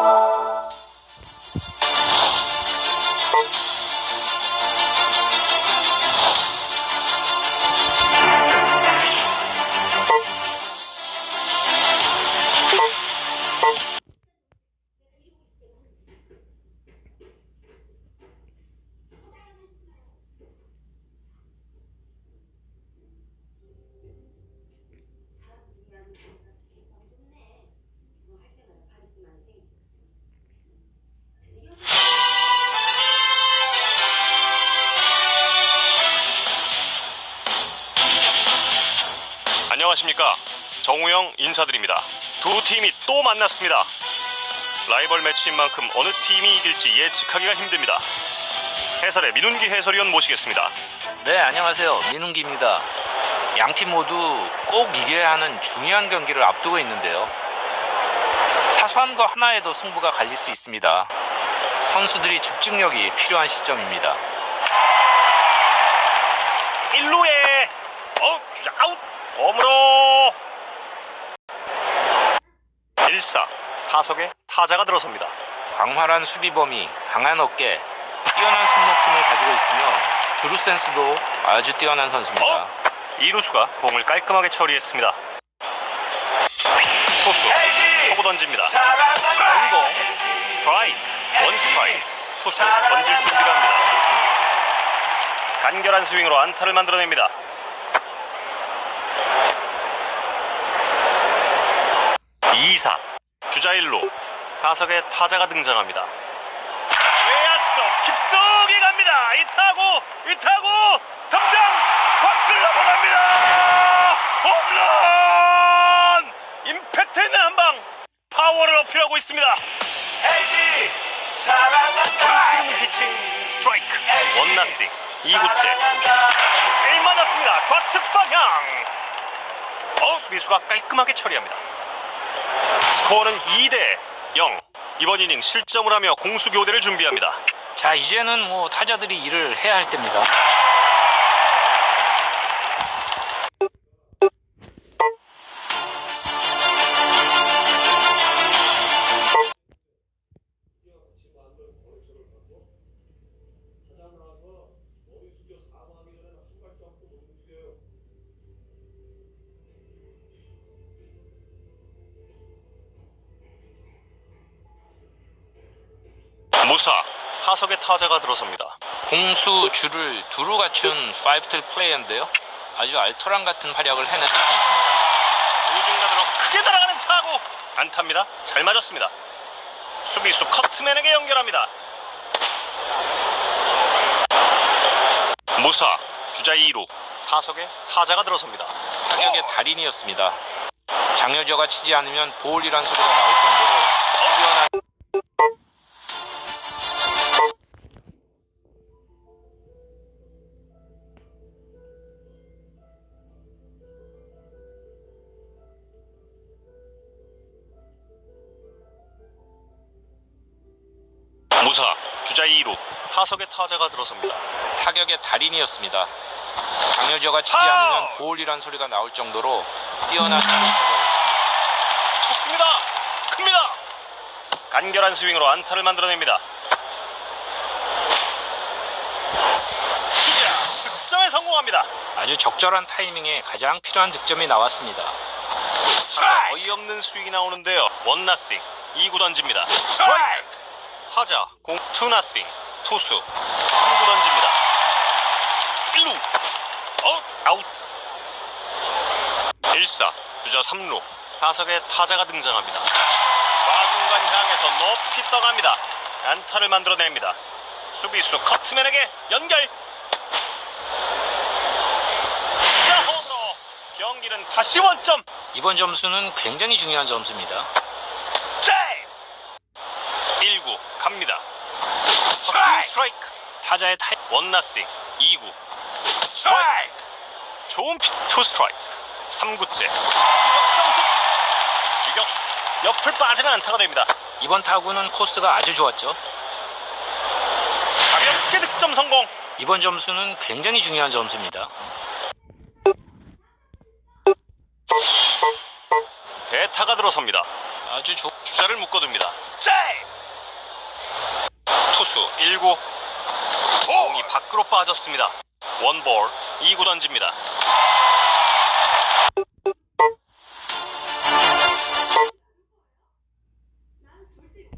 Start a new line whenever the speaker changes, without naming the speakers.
Thank you. 안녕하십니까 정우영 인사드립니다 두 팀이 또 만났습니다 라이벌 매치인 만큼 어느 팀이 이길지 예측하기가 힘듭니다 해설의 민훈기 해설위원 모시겠습니다
네, 안녕하세요. 민웅기입니다. 양 팀 모두 꼭 이겨야 하는 중요한 경기를 앞두고 있는데요. 사소한 거 하나에도 승부가 갈릴 수 있습니다. 선수들이 집중력이 필요한 시점입니다.
1루에 어 주자 홈으로. 1사 타석에 타자가 들어섭니다.
광활한 수비 범위, 강한 어깨, 뛰어난 손목힘을 가지고 있으며 주루 센스도 아주 뛰어난 선수입니다.
어? 이루수가 공을 깔끔하게 처리했습니다. 포수 초구 던집니다. 성공 스트라이크 원 스트라이크 투수 던질 준비를 합니다. 간결한 스윙으로 안타를 만들어냅니다 이사 주자 1루 타석에 타자가 등장합니다. 외야 쪽 깊숙이 갑니다. 이 타구 이 타구 덤장 밖을 넘어갑니다. 홈런! 임팩트 있는 한방! 파워를 어필하고 있습니다.
에이지 사랑한다.
지금 피칭 스트라이크. 원나싱 2구째.
사랑한다.
잘 맞았습니다. 좌측 방향. 어 수비수가 깔끔하게 처리합니다 스코어는 2대 0 이번 이닝 실점을 하며 공수 교대를 준비합니다
자, 이제는 뭐 타자들이 일을 해야 할 때입니다.
타석에 타자가 들어섭니다.
공수 줄을 두루 갖춘 파이브틀 플레이어인데요. 아주 알토란 같은 활약을 해내는 선수입니다.
우중간으로 크게 날아가는 타구. 안타입니다. 잘 맞았습니다. 수비수 커트맨에게 연결합니다. 무사 주자 2루. 타석에 타자가 들어섭니다.
타격의 달인이었습니다. 장효저가 치지 않으면 볼이란 소리가 나올 정도로
무사 주자 2루. 타석에 타자가 들어섭니다.
타격의 달인이었습니다. 장효저가 치지 않으면 볼이란 소리가 나올 정도로 뛰어난 타격이었습니다.
쳤습니다. 큽니다. 간결한 스윙으로 안타를 만들어냅니다. 주자 득점에 성공합니다.
아주 적절한 타이밍에 가장 필요한 득점이 나왔습니다.
어이없는 스윙이 나오는데요. 원나싱 2구 던집니다. 스트라이크 타자 공 투나싱 투수. 3구 던집니다. 1루 아웃. 아웃. 1사 주자 3루. 타석에 타자가 등장합니다. 좌중간 향해서 높이 떠갑니다. 안타를 만들어냅니다. 수비수 커트맨에게 연결. 홈으로 경기는 다시 원점.
이번 점수는 굉장히 중요한 점수입니다.
제 1구 갑니다. 스윙 스트라이크
타자의 타이
원나싱 2구 스트라이크 좋은 피, 투 스트라이크 3구째 유격수 당수 유격수 옆을 빠지는 안타가 됩니다.
이번 타구는 코스가 아주 좋았죠.
가볍게 득점 성공.
이번 점수는 굉장히 중요한 점수입니다.
대타가 들어섭니다.
아주 좋.
주자를 묶어둡니다. 투수 1구 공이 밖으로 빠졌습니다. 원볼 2구 던집니다.